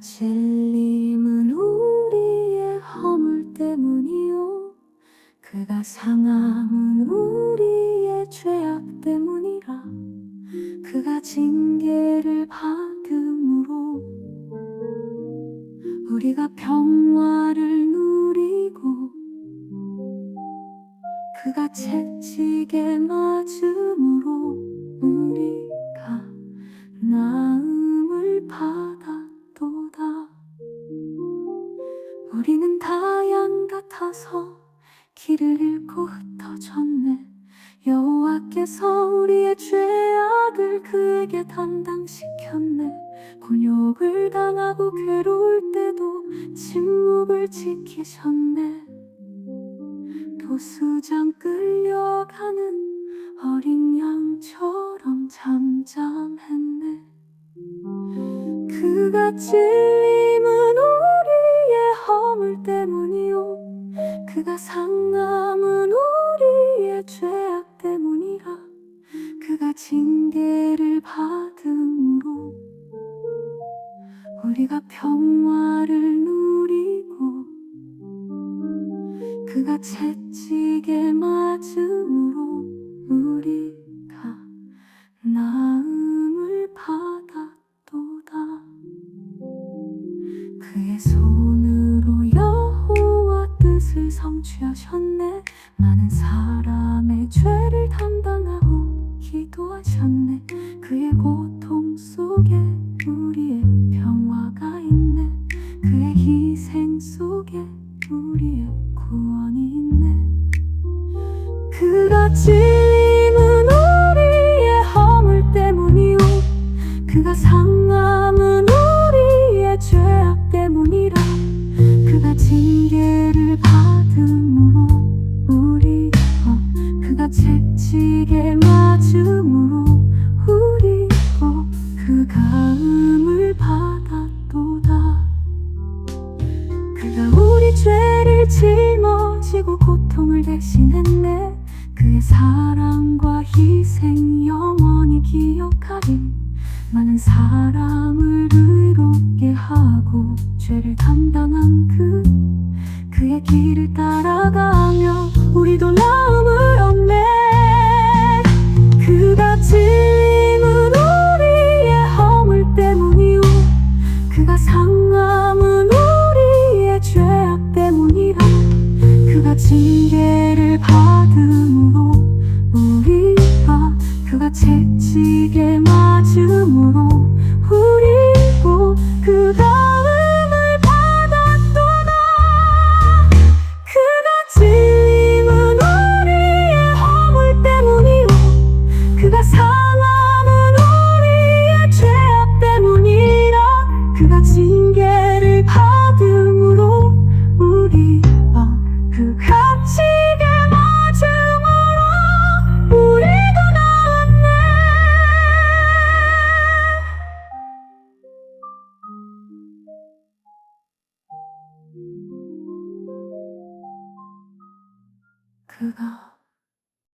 찔림은 우리의 허물 때문이요. 그가 상함은 우리의 죄악 때문이라. 그가 징계를 받음으로 우리가 평화를 누리고 그가 채찍에 맞음으로 우리 우리는 다 양 같아서 길을 잃고 흩어졌네. 여호와께서 우리의 죄악을 그에게 담당시켰네. 곤욕을 당하고 괴로울 때도 침묵을 지키셨네. 도수장 끌려가는 어린 양처럼 잠잠했네. 그가 우리의 허물 때문이요. 그가 상함은 우리의 죄악 때문이라. 그가 징계를 받음으로 우리가 평화를 누리고 그가 채찍에 맞음 성취하셨네. 많은 사람의 죄를 담당하고 기도하셨네. 그의 고통 속에 우리의 평화가 있네. 그의 희생 속에 우리의 구원이 있네. 찔 새치게 맞음으로 우리 꼭그 가음을 받았도다. 그가 우리 죄를 짊어지고 고통을 대신했네. 그의 사랑과 희생 영원히 기억하리 많은 사람을 의롭게 하고 죄를 담당한 그 그의 길을 따라 만남은 우리의 죄악 때문이라. 그가 징계를 받음으로 우리가 그가 채찍에 은혜를 받음으로 우리와 어, 그 가치게 맞음으로 우리가 나왔네. 그가